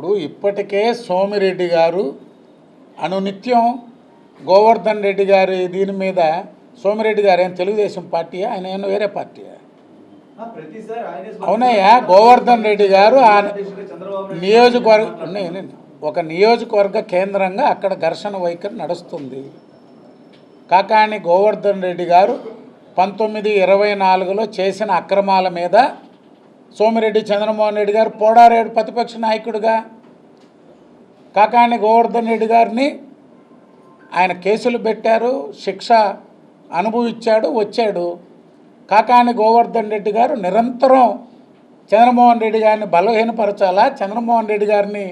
ఇప్పుడు ఇప్పటికే సోమిరెడ్డి గారు అనునిత్యం గోవర్ధన్ రెడ్డి గారి దీని మీద సోమిరెడ్డి గారు ఏం తెలుగుదేశం పార్టీ ఆయన ఏమో వేరే పార్టీ ఆ, ప్రతిసారి ఆయనే అవునయ్యా గోవర్ధన్ రెడ్డి గారు ఆ నియోజకవర్గ ఒక నియోజకవర్గ కేంద్రంగా అక్కడ ఘర్షణ వైఖరి నడుస్తుంది. కాకాని గోవర్ధన్ రెడ్డి గారు పంతొమ్మిది ఇరవై నాలుగులో చేసిన అక్రమాల మీద సోమిరెడ్డి చంద్రమోహన్ రెడ్డి గారు పోడారెడ్డి ప్రతిపక్ష నాయకుడిగా కాకాణి గోవర్ధన్ రెడ్డి గారిని ఆయన కేసులు పెట్టారు శిక్ష అనుభవించాడు వచ్చాడు. కాకాణి గోవర్ధన్ రెడ్డి గారు నిరంతరం చంద్రమోహన్ రెడ్డి గారిని బలహీనపరచాలా చంద్రమోహన్ రెడ్డి గారిని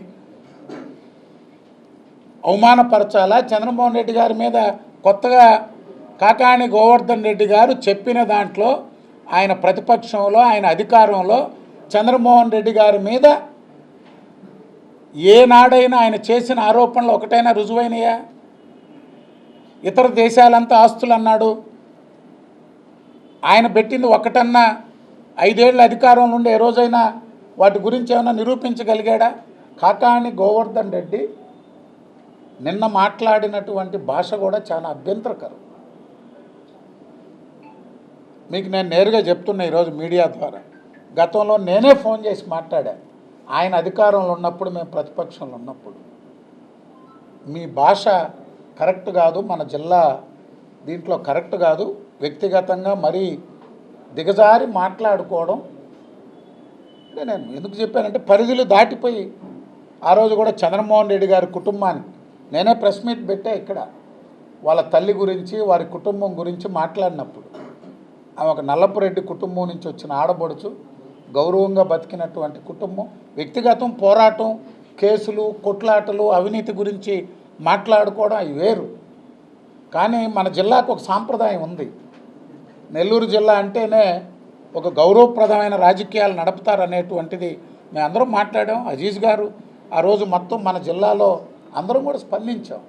అవమానపరచాలా చంద్రమోహన్ రెడ్డి గారి మీద కొత్తగా కాకాణి గోవర్ధన్ రెడ్డి గారు చెప్పిన దాంట్లో ఆయన ప్రతిపక్షంలో ఆయన అధికారంలో చంద్రమోహన్ రెడ్డి గారి మీద ఏనాడైనా ఆయన చేసిన ఆరోపణలు ఒకటైనా రుజువైనయా? ఇతర దేశాలంతా ఆస్తులు అన్నాడు. ఆయన పెట్టింది ఒకటన్నా ఐదేళ్ళ అధికారంలో ఉండే ఏ రోజైనా వాటి గురించి ఏమైనా నిరూపించగలిగాడా? కాకాణి గోవర్ధన్ రెడ్డి నిన్న మాట్లాడినటువంటి భాష కూడా చాలా అభ్యంతరకరం. మీకు నేను నేరుగా చెప్తున్నా ఈరోజు మీడియా ద్వారా. గతంలో నేనే ఫోన్ చేసి మాట్లాడా. ఆయన అధికారంలో ఉన్నప్పుడు మేము ప్రతిపక్షంలో ఉన్నప్పుడు. మీ భాష కరెక్ట్ కాదు మన జిల్లా దీంట్లో కరెక్ట్ కాదు. వ్యక్తిగతంగా మరీ దిగజారి మాట్లాడుకోవడం. అంటే నేను ఎందుకు చెప్పానంటే పరిధులు దాటిపోయి ఆ రోజు కూడా చంద్రమోహన్ రెడ్డి గారి కుటుంబానికి నేనే ప్రెస్ మీట్ పెట్టా ఇక్కడ. వాళ్ళ తల్లి గురించి వారి కుటుంబం గురించి మాట్లాడినప్పుడు. ఆమె ఒక నల్లపురెడ్డి కుటుంబం నుంచి వచ్చిన ఆడబడుచు గౌరవంగా బతికినటువంటి కుటుంబం వ్యక్తిగతం పోరాటం కేసులు కొట్లాటలు అవినీతి గురించి మాట్లాడుకోవడం అవి వేరు. కానీ మన జిల్లాకు ఒక సాంప్రదాయం ఉంది. నెల్లూరు జిల్లా అంటేనే ఒక గౌరవప్రదమైన రాజకీయాలు నడుపుతారనేటువంటిది మేము అందరం మాట్లాడాం. అజీజ్ గారు ఆ రోజు మొత్తం మన జిల్లాలో అందరం కూడా స్పందించాం.